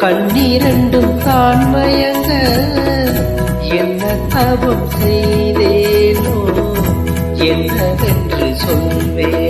கண்ணீரண்டும் தான் மயங்க என்ன தவம் செய்தேனோ என்னவென்று சொல்வேன்.